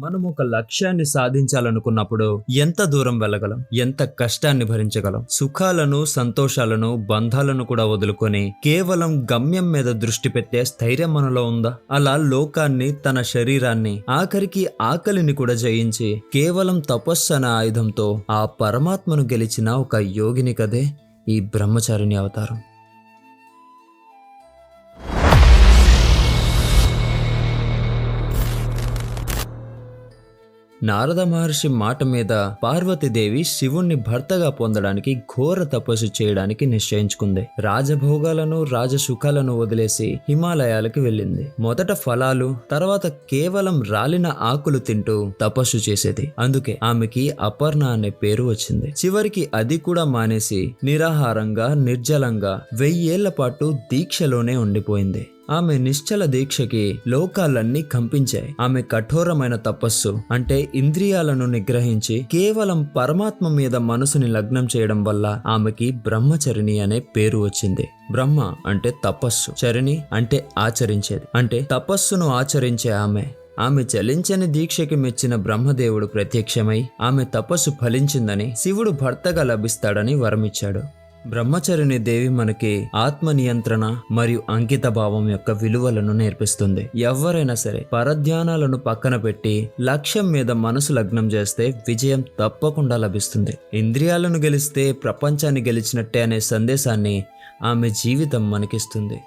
మనం ఒక లక్ష్యాన్ని సాధించాలనుకున్నప్పుడు ఎంత దూరం వెళ్ళగలం? ఎంత కష్టాన్ని భరించగలం? సుఖాలను సంతోషాలను బంధాలను కూడా వదులుకొని కేవలం గమ్యం మీద దృష్టి పెట్టే స్థైర్యం మనలో ఉందా? అలా లోకాన్ని తన శరీరాన్ని ఆఖరికి ఆకలిని కూడా జయించి కేవలం తపస్సు అనే ఆయుధంతో ఆ పరమాత్మను గెలిచిన ఒక యోగిని కదే ఈ బ్రహ్మచారిణి అవతారం. నారద మహర్షి మాట మీద పార్వతీదేవి శివుణ్ణి భర్తగా పొందడానికి ఘోర తపస్సు చేయడానికి నిశ్చయించుకుంది. రాజభోగాలను రాజసుఖాలను వదిలేసి హిమాలయాలకు వెళ్ళింది. మొదట ఫలాలు తర్వాత కేవలం రాలిన ఆకులు తింటూ తపస్సు చేసేది. అందుకే ఆమెకి అపర్ణ అనే పేరు వచ్చింది. చివరికి అది కూడా మానేసి నిరాహారంగా నిర్జలంగా వెయ్యేళ్ళ పాటు దీక్షలోనే ఉండిపోయింది. ఆమె నిశ్చల దీక్షకి లోకాలన్నీ కంపించాయి. ఆమె కఠోరమైన తపస్సు అంటే ఇంద్రియాలను నిగ్రహించి కేవలం పరమాత్మ మీద మనసుని లగ్నం చేయడం వల్ల ఆమెకి బ్రహ్మచరిణి అనే పేరు వచ్చింది. బ్రహ్మ అంటే తపస్సు చరిణి అంటే ఆచరించేది. అంటే తపస్సును ఆచరించే ఆమె. ఆమె చలించని దీక్షకి మెచ్చిన బ్రహ్మదేవుడు ప్రత్యక్షమై ఆమె తపస్సు ఫలించిందని శివుడు భర్తగా లభిస్తాడని వరమిచ్చాడు. బ్రహ్మచరుని దేవి మనకి ఆత్మ నియంత్రణ మరియు అంకిత భావం యొక్క విలువలను నేర్పిస్తుంది. ఎవరైనా సరే పరధ్యానాలను పక్కన పెట్టి లక్ష్యం మీద మనసు లగ్నం చేస్తే విజయం తప్పకుండా లభిస్తుంది. ఇంద్రియాలను గెలిస్తే ప్రపంచాన్ని గెలిచినట్టే అనే సందేశాన్ని ఆమె జీవితం మనకిస్తుంది.